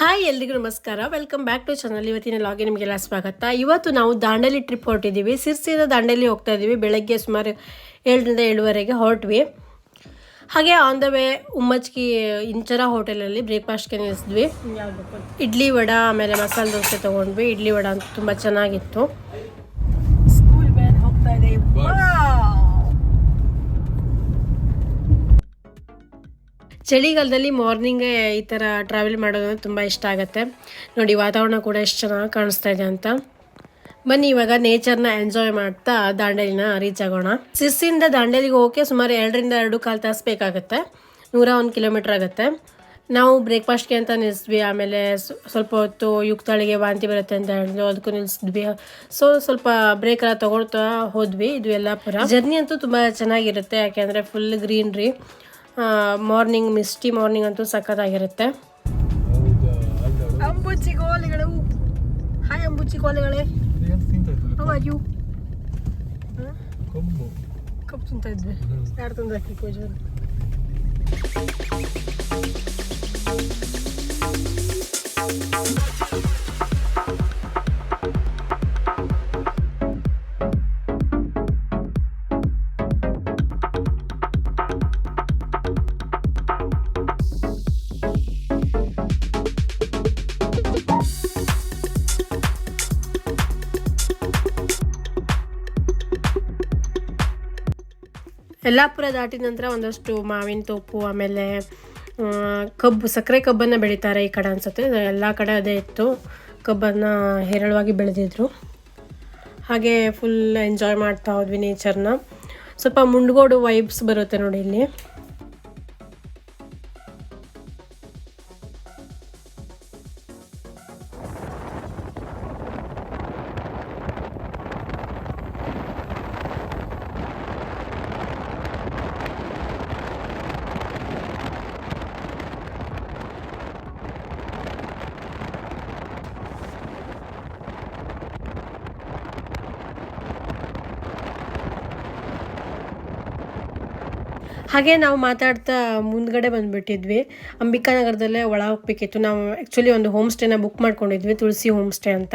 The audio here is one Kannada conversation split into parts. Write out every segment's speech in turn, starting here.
ಹಾಯ್ ಎಲ್ರಿಗೂ ನಮಸ್ಕಾರ. ವೆಲ್ಕಮ್ ಬ್ಯಾಕ್ ಟು ಚಾನಲ್ ಇವತ್ತಿನ ಲಾಗಿ ನಿಮಗೆಲ್ಲ ಸ್ವಾಗತ. ಇವತ್ತು ನಾವು ದಾಂಡೇಲಿ ಟ್ರಿಪ್ ಹೊರಟಿದ್ದೀವಿ. ಸಿರ್ಸಿಯಿಂದ ದಾಂಡೇಲಿ ಹೋಗ್ತಾ ಇದ್ದೀವಿ ಬೆಳಗ್ಗೆ ಸುಮಾರು ಏಳರಿಂದ ಏಳುವರೆಗೆ ಹೊರಟ್ವಿ. ಹಾಗೆ on the way Ummachgi Inchara ಹೋಟೆಲಲ್ಲಿ ಬ್ರೇಕ್ಫಾಸ್ಟ್ಗೆ ನಿಲ್ಲಿಸಿದ್ವಿ ಇಡ್ಲಿ ವಡ ಆಮೇಲೆ ಮಸಾಲೆ ದೋಸೆ ತೊಗೊಂಡ್ವಿ. ಇಡ್ಲಿ ವಡ ಅಂತ ತುಂಬ ಚೆನ್ನಾಗಿತ್ತು. ಚಳಿಗಾಲದಲ್ಲಿ ಮಾರ್ನಿಂಗ್ ಈ ಥರ ಟ್ರಾವೆಲ್ ಮಾಡೋದಂದ್ರೆ ತುಂಬ ಇಷ್ಟ ಆಗುತ್ತೆ. ನೋಡಿ, ವಾತಾವರಣ ಕೂಡ ಎಷ್ಟು ಚೆನ್ನಾಗಿ ಕಾಣಿಸ್ತಾ ಇದೆ ಅಂತ. ಬನ್ನಿ, ಇವಾಗ ನೇಚರ್ನ ಎಂಜಾಯ್ ಮಾಡ್ತಾ ದಾಂಡೇಲಿನ ರೀಚ್ ಆಗೋಣ. ಸಿಸ್ಸಿಂದ ದಾಂಡೇಲಿಗೆ ಹೋಗೋಕೆ ಸುಮಾರು ಎರಡರಿಂದ ಎರಡು ಕಾಲು ತಾಸು ಬೇಕಾಗುತ್ತೆ. ನೂರ ಒಂದು ಕಿಲೋಮೀಟ್ರ್ ಆಗುತ್ತೆ. ನಾವು ಬ್ರೇಕ್ಫಾಸ್ಟ್ಗೆ ಅಂತ ನಿಲ್ಲಿಸಿದ್ವಿ ಆಮೇಲೆ ಸ್ವಲ್ಪ ಹೊತ್ತು ಯುಕ್ತಾಳಿಗೆ ವಾಂತಿ ಬರುತ್ತೆ ಅಂತ ಹೇಳಿದ್ರು ಅದಕ್ಕೂ ನಿಲ್ಲಿಸಿದ್ವಿ ಸೊ ಸ್ವಲ್ಪ ಬ್ರೇಕ್ ಎಲ್ಲ ತೊಗೊಳ್ತಾ ಹೋದ್ವಿ, ಇದು ಪರ ಜರ್ನಿ ಅಂತೂ ತುಂಬ ಚೆನ್ನಾಗಿರುತ್ತೆ, ಯಾಕೆಂದರೆ full greenery morning misty morning ಅಂತೂ ಸಖತ್ತಾಗಿರುತ್ತೆ. ಅಂಬುಚಿ ಗೋಲಿಗಳು ಹಾಯ್ ಅಂಬುಚಿ ಗೋಲಿಗಳೇ ಅವಾಗ್ಯೂ you? ಕಬ್ಬು. ತಿಂತ ಇದ್ವಿ. ಯಾರು ತಂದು ಹಾಕಿ ಕೋಜರು ಯಲ್ಲಾಪುರ ದಾಟಿದ ನಂತರ ಒಂದಷ್ಟು ಮಾವಿನ ತೋಪು, ಆಮೇಲೆ ಕಬ್ಬು, ಸಕ್ಕರೆ ಕಬ್ಬನ್ನು ಬೆಳೀತಾರೆ ಈ ಕಡೆ ಅನ್ಸುತ್ತೆ. ಎಲ್ಲ ಕಡೆ ಅದೇ ಇತ್ತು. ಕಬ್ಬನ್ನು ಹೇರಳವಾಗಿ ಬೆಳೆದಿದ್ರು. ಹಾಗೆ ಫುಲ್ ಎಂಜಾಯ್ ಮಾಡ್ತಾ ಹೋದ್ವಿ ನೇಚರ್ನ ಸ್ವಲ್ಪ ಮುಂಡ್ಗೋಡು ವೈಬ್ಸ್ ಬರುತ್ತೆ ನೋಡಿ ಇಲ್ಲಿ. ಹಾಗೆ ನಾವು ಮಾತಾಡ್ತಾ ಮುಂದ್ಗಡೆ ಅಂಬಿಕಾ ಅಂಬಿಕಾನಗರದಲ್ಲೇ ಒಳ ಹೋಗ್ಬೇಕಿತ್ತು ನಾವು ಆ್ಯಕ್ಚುಲಿ ಒಂದು ಹೋಮ್ ಸ್ಟೇನ ಬುಕ್ ಮಾಡ್ಕೊಂಡಿದ್ವಿ, ತುಳಸಿ ಹೋಮ್ ಸ್ಟೇ ಅಂತ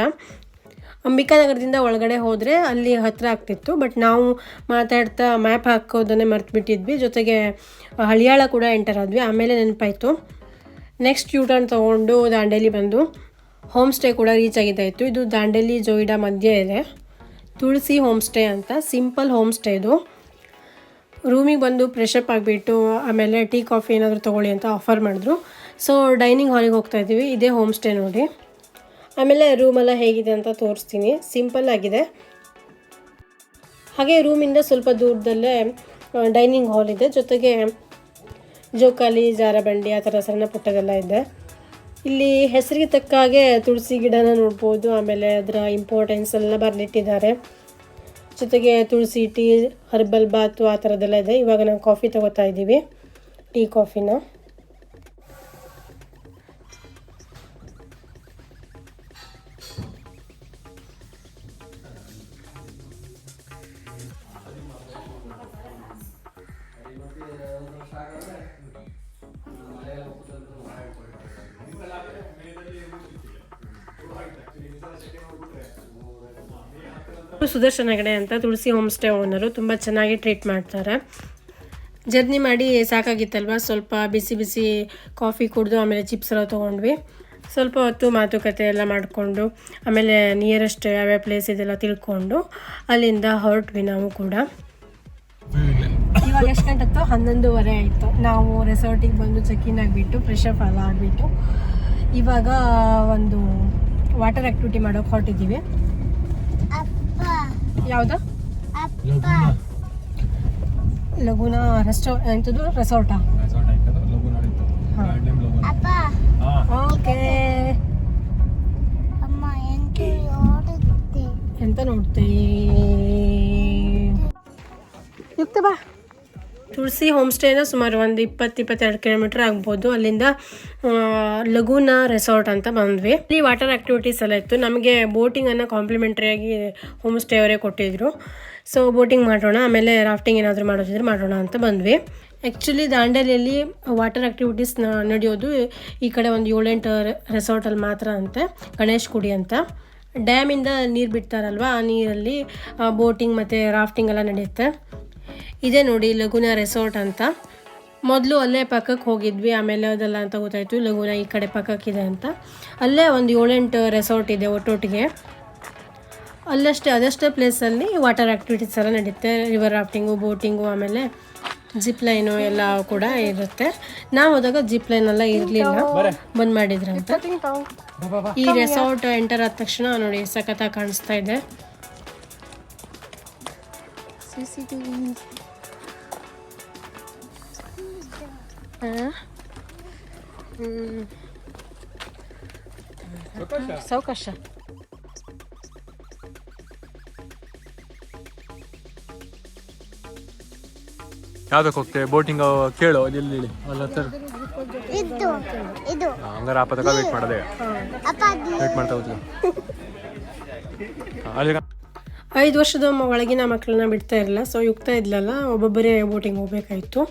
ಅಂಬಿಕಾನಗರದಿಂದ ಒಳಗಡೆ ಹೋದರೆ ಅಲ್ಲಿ ಹತ್ತಿರ ಆಗ್ತಿತ್ತು ಬಟ್ ನಾವು ಮಾತಾಡ್ತಾ ಮ್ಯಾಪ್ ಹಾಕೋದನ್ನೇ ಮರ್ತುಬಿಟ್ಟಿದ್ವಿ. ಜೊತೆಗೆ ಹಳಿಯಾಳ ಕೂಡ ಎಂಟರ್ ಆದ್ವಿ, ಆಮೇಲೆ ನೆನಪಾಯಿತು. ನೆಕ್ಸ್ಟ್ ಯೂ ಟರ್ನ್ ತೊಗೊಂಡು ದಾಂಡೇಲಿ ಬಂದು ಹೋಮ್ ಸ್ಟೇ ಕೂಡ ರೀಚ್ ಆಗಿದ್ದಾಯಿತು ಇದು ದಾಂಡೇಲಿ ಜೋಯಿಡಾ ಮಧ್ಯೆ ಇದೆ. ತುಳಸಿ ಹೋಮ್ ಸ್ಟೇ ಅಂತ ಸಿಂಪಲ್ ಹೋಮ್ ಸ್ಟೇ ಇದು. ರೂಮಿಗೆ ಬಂದು ಫ್ರೆಶಪ್ ಆಗಿಬಿಟ್ಟು ಆಮೇಲೆ ಟೀ, ಕಾಫಿ ಏನಾದರೂ ತೊಗೊಳ್ಳಿ ಅಂತ ಆಫರ್ ಮಾಡಿದ್ರು. ಸೊ ಡೈನಿಂಗ್ ಹಾಲಿಗೆ ಹೋಗ್ತಾ ಇದ್ದೀವಿ. ಇದೇ ಹೋಮ್ ಸ್ಟೇ ನೋಡಿ. ಆಮೇಲೆ ರೂಮೆಲ್ಲ ಹೇಗಿದೆ ಅಂತ ತೋರಿಸ್ತೀನಿ. ಸಿಂಪಲ್ ಆಗಿದೆ. ಹಾಗೆ ರೂಮಿಂದ ಸ್ವಲ್ಪ ದೂರದಲ್ಲೇ ಡೈನಿಂಗ್ ಹಾಲ್ ಇದೆ. ಜೊತೆಗೆ ಜೋಕಾಲಿ, ಜಾರಬಂಡಿ, ಆ ಥರ ಸಣ್ಣ ಪುಟ್ಟದೆಲ್ಲ ಇದೆ. ಇಲ್ಲಿ ಹೆಸರಿಗೆ ತಕ್ಕ ಹಾಗೆ ತುಳಸಿ ಗಿಡನ ನೋಡ್ಬೋದು. ಆಮೇಲೆ ಅದರ ಇಂಪಾರ್ಟೆನ್ಸ್ ಎಲ್ಲ ಬರೆದಿಟ್ಟಿದ್ದಾರೆ. ಜೊತೆಗೆ ತುಳಸಿ ಟೀ ಹರ್ಬಲ್ ಬಾತು ಆ ಥರದ್ದೆಲ್ಲ ಇದೆ. ಇವಾಗ ನಾವು ಕಾಫಿ ತಗೋತಾ ಇದ್ದೀವಿ. ಟೀ ಕಾಫಿನ ಸುದರ್ಶನ ಹೆಗಡೆ ಅಂತ ತುಳಸಿ ಹೋಮ್ ಸ್ಟೇ ಓನರು ತುಂಬ ಚೆನ್ನಾಗಿ ಟ್ರೀಟ್ ಮಾಡ್ತಾರೆ. ಜರ್ನಿ ಮಾಡಿ ಸಾಕಾಗಿತ್ತಲ್ವ? ಸ್ವಲ್ಪ ಬಿಸಿ ಬಿಸಿ ಕಾಫಿ ಕುಡಿದು ಆಮೇಲೆ ಚಿಪ್ಸ್ ಎಲ್ಲ ತೊಗೊಂಡ್ವಿ. ಸ್ವಲ್ಪ ಹೊತ್ತು ಮಾತುಕತೆ ಎಲ್ಲ ಮಾಡಿಕೊಂಡು, ಆಮೇಲೆ ನಿಯರೆಸ್ಟ್ ಯಾವ್ಯಾವ ಪ್ಲೇಸ್ ಇದೆಲ್ಲ ತಿಳ್ಕೊಂಡು, ಅಲ್ಲಿಂದ ಹೊರಟ್ವಿ ನಾವು ಕೂಡ. ಇವಾಗ ಎಷ್ಟು ಗಂಟೆ ಆಯ್ತು ಹನ್ನೊಂದುವರೆ ಆಯಿತು. ನಾವು ರೆಸಾರ್ಟಿಗೆ ಬಂದು ಚೆಕ್ ಇನ್ ಆಗಿಬಿಟ್ಟು ಫ್ರೆಶ್ ಅಪ್ ಎಲ್ಲ ಆಗಿಬಿಟ್ಟು, ಇವಾಗ ಒಂದು ವಾಟರ್ ಆ್ಯಕ್ಟಿವಿಟಿ ಮಾಡೋಕೆ ಹೊರಟಿದ್ದೀವಿ. ಯಾವುದು? ಲಗುನ. ರೆಸ್ಟೋ ಎಂಥದ್ದು ರೆಸಾರ್ಟಾ ಓಕೆ. ಅಮ್ಮ ಎಂಟು ಓಡುತ್ತೆ ಎಂತ ನೋಡ್ತೀ? ಯುಕ್ತ ಬಾ. ತುಳಸಿ ಹೋಮ್ ಸ್ಟೇನ ಸುಮಾರು ಒಂದು ಇಪ್ಪತ್ತು, ಇಪ್ಪತ್ತೆರಡು ಕಿಲೋಮೀಟರ್ ಆಗ್ಬೋದು. ಅಲ್ಲಿಂದ ಲಗೂನ ರೆಸಾರ್ಟ್ ಅಂತ ಬಂದ್ವಿ. ಇಲ್ಲಿ ವಾಟರ್ ಆ್ಯಕ್ಟಿವಿಟೀಸ್ ಎಲ್ಲ ಇತ್ತು. ನಮಗೆ ಬೋಟಿಂಗನ್ನು ಕಾಂಪ್ಲಿಮೆಂಟ್ರಿಯಾಗಿ ಹೋಮ್ ಸ್ಟೇ ಅವರೇ ಕೊಟ್ಟಿದ್ರು. ಸೊ ಬೋಟಿಂಗ್ ಮಾಡೋಣ, ಆಮೇಲೆ ರಾಫ್ಟಿಂಗ್ ಏನಾದರೂ ಮಾಡೋದಿದ್ರೆ ಮಾಡೋಣ ಅಂತ ಬಂದ್ವಿ. ಆ್ಯಕ್ಚುಲಿ ದಾಂಡೇಲಿಯಲ್ಲಿ ವಾಟರ್ ಆ್ಯಕ್ಟಿವಿಟೀಸ್ ನಡೆಯೋದು ಈ ಕಡೆ ಒಂದು ಏಳೆಂಟು ರೆಸಾರ್ಟಲ್ಲಿ ಮಾತ್ರ ಅಂತೆ. ಗಣೇಶ್ ಗುಡಿ ಅಂತ. ಡ್ಯಾಮಿಂದ ನೀರು ಬಿಡ್ತಾರಲ್ವ, ಆ ನೀರಲ್ಲಿ ಬೋಟಿಂಗ್ ಮತ್ತು ರಾಫ್ಟಿಂಗ್ ಎಲ್ಲ ನಡೆಯುತ್ತೆ. ಇದೇ ನೋಡಿ ಲಗುನ ರೆಸಾರ್ಟ್ ಅಂತ. ಮೊದಲು ಅಲ್ಲೇ ಪಕ್ಕಕ್ಕೆ ಹೋಗಿದ್ವಿ ಆಮೇಲೆ ಅದೆಲ್ಲ ಅಂತ ಗೊತ್ತಾಯಿತು ಲಗುನ ಈ ಕಡೆ ಪಕ್ಕಕ್ಕಿದೆ ಅಂತ. ಅಲ್ಲೇ ಒಂದು ಏಳೆಂಟು ರೆಸಾರ್ಟ್ ಇದೆ ಒಟ್ಟೊಟ್ಟಿಗೆ. ಅಲ್ಲಷ್ಟೇ ಅದಷ್ಟೇ ಪ್ಲೇಸಲ್ಲಿ ವಾಟರ್ ಆ್ಯಕ್ಟಿವಿಟೀಸ್ ಎಲ್ಲ ನಡೆಯುತ್ತೆ ರಿವರ್ ರಾಫ್ಟಿಂಗು ಬೋಟಿಂಗು ಆಮೇಲೆ ಜಿಪ್ ಲೈನು ಎಲ್ಲ ಕೂಡ ಇರುತ್ತೆ. ನಾವು ಹೋದಾಗ ಜಿಪ್ ಲೈನ್ ಎಲ್ಲ ಇರಲಿಲ್ಲ. ಬಂದ್ ಮಾಡಿದ್ರಂತ ಈ ರೆಸಾರ್ಟ್ ಎಂಟರ್ ಆದ ತಕ್ಷಣ ನೋಡಿ ಸಖತ್ತಾಗಿ ಕಾಣಿಸ್ತಾ ಇದೆ. ಸಾವಕಾಶ ಯಾವ್ದಕ್ಕೆ ಹೋಗ್ತೇವೆ ಬೋಟಿಂಗ್ ಕೇಳು ಅಲ್ಲಿ ಇಲ್ಲಿ ಇಲ್ಲಿ. ಸರ್ ಇದು ಇದು. ಹಂಗಾರೆ ಆಪ ತಕ ವೇಟ್ ಮಾಡದೆ. ಅಪ್ಪ ವೇಟ್ ಮಾಡ್ತಾ ಹೋಗ್ತೀವಿ ಅಲ್ಲಿ ಐದು ವರ್ಷದ ಒಳಗಿನ ಮಕ್ಕಳನ್ನ ಬಿಡ್ತಾ ಇರಲಿಲ್ಲ ಸೊ ಯುಕ್ತ ಇದ್ಲಲ್ಲ ಒಬ್ಬೊಬ್ಬರೇ ಬೋಟಿಂಗ್ ಹೋಗ್ಬೇಕಾಯ್ತು.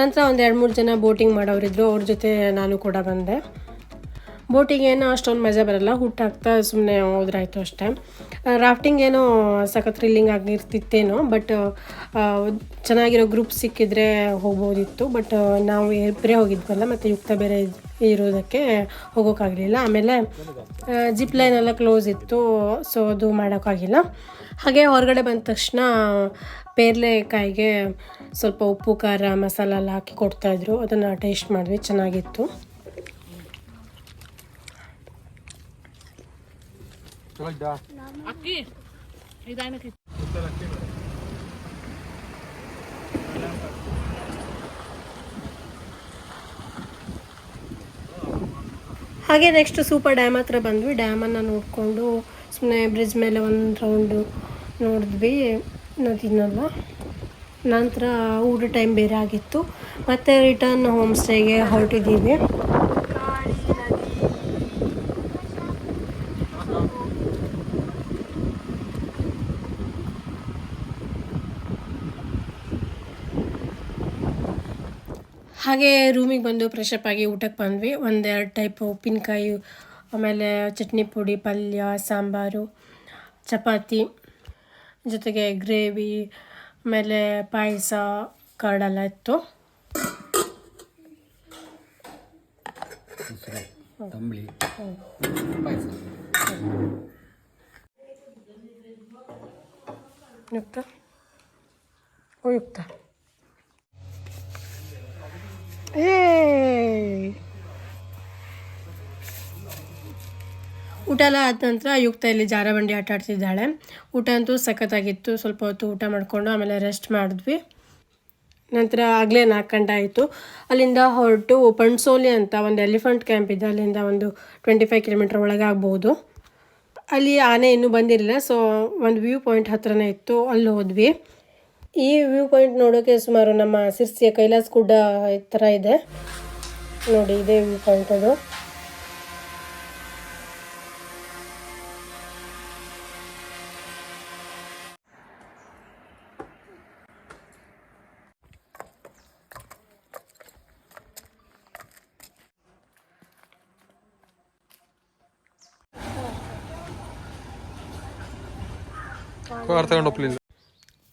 ನಂತರ ಒಂದು ಎರಡು ಮೂರು ಜನ ಬೋಟಿಂಗ್ ಮಾಡೋರಿದ್ರು ಅವ್ರ ಜೊತೆ ನಾನು ಕೂಡ ಬಂದೆ. ಬೋಟಿಂಗ್ ಏನೋ ಅಷ್ಟೊಂದು ಮಜಾ ಬರಲ್ಲ. ಹುಟ್ಟಾಗ್ತಾ ಸುಮ್ಮನೆ ಹೋದ್ರಾಯ್ತು ಅಷ್ಟೇ. ರಾಫ್ಟಿಂಗ್ ಏನೋ ಸಖತ್ ಥ್ರಿಲ್ಲಿಂಗ್ ಆಗಿರ್ತಿತ್ತೇನೋ ಬಟ್ ಚೆನ್ನಾಗಿರೋ ಗ್ರೂಪ್ ಸಿಕ್ಕಿದ್ರೆ ಹೋಗ್ಬೋದಿತ್ತು. ಬಟ್ ನಾವು ಇಬ್ಬರೇ ಹೋಗಿದ್ವಲ್ಲ, ಮತ್ತು ಯುಕ್ತ ಬೇರೆ ಇರೋದಕ್ಕೆ ಹೋಗೋಕ್ಕಾಗಲಿಲ್ಲ ಆಮೇಲೆ ಜಿಪ್ ಲೈನ್ ಎಲ್ಲ ಕ್ಲೋಸ್ ಇತ್ತು ಸೊ ಅದು ಮಾಡೋಕ್ಕಾಗಿಲ್ಲ ಹಾಗೆ ಹೊರಗಡೆ ಬಂದ ತಕ್ಷಣ ಪೇರ್ಲೆಕಾಯಿಗೆ ಸ್ವಲ್ಪ ಉಪ್ಪು, ಖಾರ, ಮಸಾಲ ಎಲ್ಲ ಹಾಕಿ ಕೊಡ್ತಾಯಿದ್ರು ಅದನ್ನು ಟೇಸ್ಟ್ ಮಾಡಿದ್ವಿ, ಚೆನ್ನಾಗಿತ್ತು. ಹಾಗೆ ನೆಕ್ಸ್ಟ್ ಸೂಪರ್ ಡ್ಯಾಮ್ ಹತ್ರ ಬಂದ್ವಿ. ಡ್ಯಾಮನ್ನು ನೋಡಿಕೊಂಡು ಸುಮ್ಮನೆ ಬ್ರಿಡ್ಜ್ ಮೇಲೆ ಒಂದು ರೌಂಡು ನೋಡಿದ್ವಿ. ನದಿನಲ್ಲ ನಂತರ ಊಟ ಟೈಮ್ ಬೇರೆ ಆಗಿತ್ತು. ಮತ್ತೆ ರಿಟರ್ನ್ ಹೋಮ್ ಸ್ಟೇಗೆ ಹೊರಟಿದ್ದೀವಿ. ಹಾಗೆ ರೂಮಿಗೆ ಬಂದು ಫ್ರೆಶಪ್ ಆಗಿ ಊಟಕ್ಕೆ ಬಂದ್ವಿ. ಒಂದೆರಡು ಟೈಪ್ ಉಪ್ಪಿನಕಾಯಿ ಆಮೇಲೆ ಚಟ್ನಿ ಪುಡಿ ಪಲ್ಯ ಸಾಂಬಾರು ಚಪಾತಿ ಜೊತೆಗೆ ಗ್ರೇವಿ ಆಮೇಲೆ ಪಾಯಸ ಕರ್ಡೆಲ್ಲ ಇತ್ತು. ತಂಬಳಿ ಪಾಯಸ ಯುಕ್ತ ಓ ಯುಕ್ತ ಏ ಊಟ ಎಲ್ಲ ಆದ ನಂತರ ಯುಕ್ತ ಇಲ್ಲಿ ಜಾರಬಂಡಿ ಆಟ ಆಡ್ತಿದ್ದಾಳೆ. ಊಟ ಅಂತೂ ಸಖತ್ತಾಗಿತ್ತು. ಸ್ವಲ್ಪ ಹೊತ್ತು ಊಟ ಮಾಡಿಕೊಂಡು ಆಮೇಲೆ ರೆಸ್ಟ್ ಮಾಡಿದ್ವಿ. ನಂತರ ಆಗಲೇ ನಾಲ್ಕು ಗಂಟೆ ಆಯಿತು. ಅಲ್ಲಿಂದ ಹೊರಟು ಪಣ್ಸೋಲಿ ಅಂತ ಒಂದು ಎಲಿಫೆಂಟ್ ಕ್ಯಾಂಪ್ ಇದೆ. ಅಲ್ಲಿಂದ ಒಂದು ಟ್ವೆಂಟಿ ಫೈವ್ ಕಿಲೋಮೀಟ್ರ್ ಒಳಗೆ ಆಗ್ಬೋದು. ಅಲ್ಲಿ ಆನೆ ಇನ್ನೂ ಬಂದಿರಲಿಲ್ಲ. ಸೊ ಒಂದು ವ್ಯೂ ಪಾಯಿಂಟ್ ಹತ್ರನೇ ಇತ್ತು. ಅಲ್ಲಿ ಹೋದ್ವಿ. ಈ ವ್ಯೂ ಪಾಯಿಂಟ್ ನೋಡೋಕ್ಕೆ ಸುಮಾರು ನಮ್ಮ ಸಿರ್ಸಿಯ ಕೈಲಾಸ ಗುಡ್ಡ ಈ ಥರ ಇದೆ. ನೋಡಿ, ಇದೇ ವ್ಯೂ ಪಾಯಿಂಟ್ ಅದು.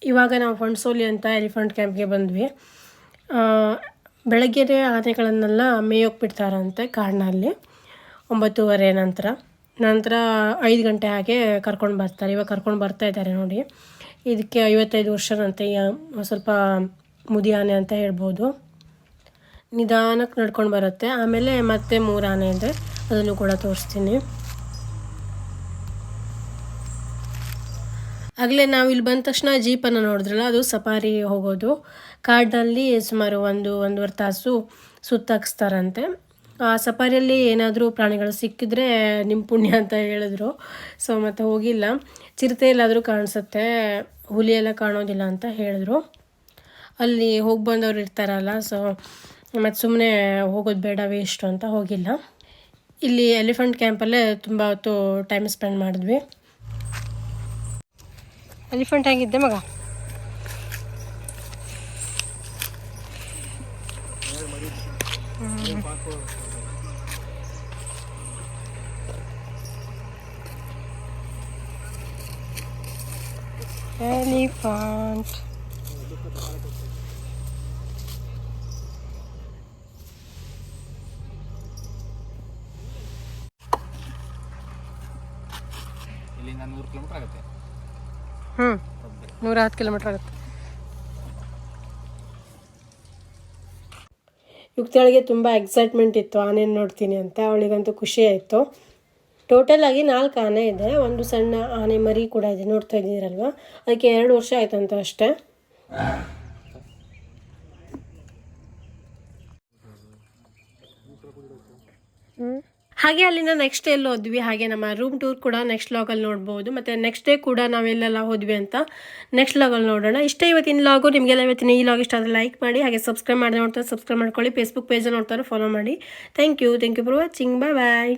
ಇವಾಗ ನಾವು ಫಂಡ್ಸೋಲಿ ಅಂತ ಎಲಿಫೆಂಟ್ ಕ್ಯಾಂಪ್ಗೆ ಬಂದ್ವಿ. ಬೆಳಗ್ಗೆ ಆನೆಗಳನ್ನೆಲ್ಲ ಮೇಯೋಕ್ಕೆ ಬಿಡ್ತಾರಂತೆ ಕಾಡಿನಲ್ಲಿ. ಒಂಬತ್ತೂವರೆ ನಂತರ. ನಂತರ ಐದು ಗಂಟೆ ಹಾಗೆ ಕರ್ಕೊಂಡು ಬರ್ತಾರೆ. ಇವಾಗ ಕರ್ಕೊಂಡು ಬರ್ತಾ ಇದ್ದಾರೆ ನೋಡಿ. ಇದಕ್ಕೆ ಐವತ್ತೈದು ವರ್ಷದಂತೆ ಸ್ವಲ್ಪ ಮುದಿ ಆನೆ ಅಂತ ಹೇಳ್ಬೋದು. ನಿಧಾನಕ್ಕೆ ನಡ್ಕೊಂಡು ಬರುತ್ತೆ. ಆಮೇಲೆ ಮತ್ತೆ ಮೂರು ಆನೆ ಇದೆ. ಅದನ್ನು ಕೂಡ ತೋರಿಸ್ತೀನಿ. ಆಗಲೇ ನಾವು ಇಲ್ಲಿ ಬಂದ ತಕ್ಷಣ ಜೀಪನ್ನು ನೋಡಿದ್ರಲ್ಲ, ಅದು ಸಫಾರಿ ಹೋಗೋದು. ಕಾಡಿನಲ್ಲಿ ಸುಮಾರು ಒಂದು, ಒಂದೂವರೆ ತಾಸು ಸುತ್ತಾಕ್ಸ್ತಾರಂತೆ. ಆ ಸಫಾರಿಯಲ್ಲಿ ಏನಾದರೂ ಪ್ರಾಣಿಗಳು ಸಿಕ್ಕಿದ್ರೆ ನಿಮ್ಮ ಪುಣ್ಯ ಅಂತ ಹೇಳಿದ್ರು. ಸೊ ಮತ್ತೆ ಹೋಗಿಲ್ಲ. ಚಿರತೆ ಎಲ್ಲಾದರೂ ಕಾಣಿಸುತ್ತೆ, ಹುಲಿ ಎಲ್ಲ ಕಾಣೋದಿಲ್ಲ ಅಂತ ಹೇಳಿದ್ರು. ಅಲ್ಲಿ ಹೋಗಿ ಬಂದವ್ರು ಇರ್ತಾರಲ್ಲ ಸೊ ಮತ್ತು ಸುಮ್ಮನೆ ಹೋಗೋದು ಬೇಡ ವೇಸ್ಟು ಅಂತ ಹೋಗಿಲ್ಲ. ಇಲ್ಲಿ ಎಲಿಫೆಂಟ್ ಕ್ಯಾಂಪಲ್ಲೇ ತುಂಬ ಹೊತ್ತು ಟೈಮ್ ಸ್ಪೆಂಡ್ ಮಾಡಿದ್ವಿ. ಎಲಿಫೆಂಟ್ ಹೆಂಗಿದ್ದೆ ಮಗ? ಎಲಿಫೆಂಟ್ ಇಲ್ಲಿಂದ ನೂರು ಕಿಲೋಮೀಟರ್ ಆಗುತ್ತೆ. ಹ್ಞೂ ನೂರ ಹತ್ತು ಕಿಲೋಮೀಟ್ರ್ ಆಗುತ್ತೆ. ಯುಕ್ತಳಿಗೆ ತುಂಬ ಎಕ್ಸೈಟ್ಮೆಂಟ್ ಇತ್ತು ಆನೆನ ನೋಡ್ತೀನಿ ಅಂತ. ಅವಳಿಗಂತೂ ಖುಷಿ ಆಯಿತು. ಟೋಟಲ್ ಆಗಿ ನಾಲ್ಕು ಆನೆ ಇದೆ. ಒಂದು ಸಣ್ಣ ಆನೆ ಮರಿ ಕೂಡ ಇದೆ. ನೋಡ್ತಾ ಇದ್ದೀರಲ್ವ? ಅದಕ್ಕೆ ಎರಡು ವರ್ಷ ಆಯ್ತಂತ ಅಷ್ಟೇ. ಹಾಗೆ ಅಲ್ಲಿಂದ ನೆಕ್ಸ್ಟ್ ಎಲ್ಲಿ ಹೋದ್ವಿ. ಹಾಗೆ ನಮ್ಮ ರೂಮ್ ಟೂರ್ ಕೂಡ ನೆಕ್ಸ್ಟ್ ಲಾಗಲ್ಲಿ ನೋಡ್ಬೋದು. ಮತ್ತು ನೆಕ್ಸ್ಟ್ ಡೇ ಕೂಡ ನಾವೆಲ್ಲೆಲ್ಲ ಹೋದ್ವಿ ಅಂತ ನೆಕ್ಸ್ಟ್ ಲಾಗಲ್ಲಿ ನೋಡೋಣ. ಇಷ್ಟೇ ಇವತ್ತಿನ ಲಾಗು ನಿಮಗೆಲ್ಲ ಇವತ್ತಿನ ಈ ಲಾಗ್ ಇಷ್ಟ ಆದರೆ ಲೈಕ್ ಮಾಡಿ, ಹಾಗೆ ಸಬ್ಸ್ಕ್ರೈಬ್ ಮಾಡಿ ನೋಡ್ತಾರೆ ಸಬ್ಸ್ಕ್ರೈಬ್ ಮಾಡ್ಕೊಳ್ಳಿ. ಫೇಸ್ಬುಕ್ ಪೇಜಲ್ಲಿ ನೋಡ್ತಾರೆ ಫಾಲೋ ಮಾಡಿ. Thank you thank you for watching bye bye